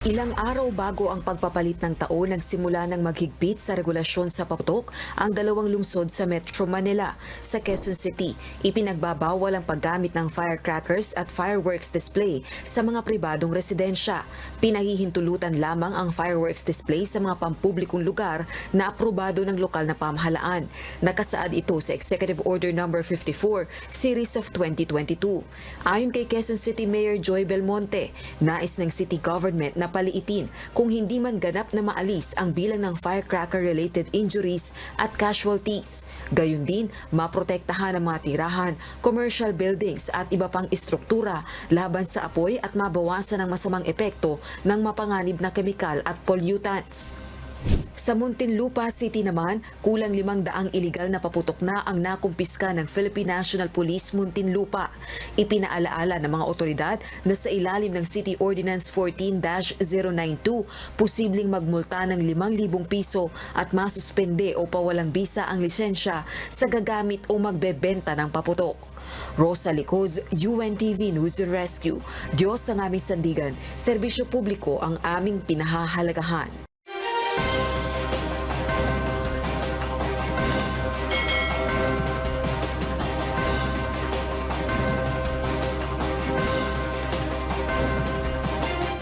Ilang araw bago ang pagpapalit ng taon, nagsimula ng maghigpit sa regulasyon sa paputok ang dalawang lungsod sa Metro Manila. Sa Quezon City, ipinagbabawal ang paggamit ng firecrackers at fireworks display sa mga pribadong residensya. Pinahihintulutan lamang ang fireworks display sa mga pampublikong lugar na aprobado ng lokal na pamahalaan. Nakasaad ito sa Executive Order No. 54, Series of 2022. Ayon kay Quezon City Mayor Joy Belmonte, nais ng city government na paliitin kung hindi man ganap na maalis ang bilang ng firecracker-related injuries at casualties. Gayun din, maprotektahan ang mga tirahan, commercial buildings at iba pang istruktura laban sa apoy at mabawasan ang masamang epekto ng mapanganib na kemikal at pollutants. Sa Muntinlupa City naman, kulang limang daang iligal na paputok na ang nakumpiska ng Philippine National Police Muntinlupa. Ipinaalaala ng mga otoridad na sa ilalim ng City Ordinance 14-092, posibleng magmulta ng 5,000 piso at masuspende o pawalang bisa ang lisensya sa gagamit o magbebenta ng paputok. Rosa Licoz, UNTV News and Rescue. Diyos ang aming sandigan, serbisyo publiko ang aming pinahahalagahan.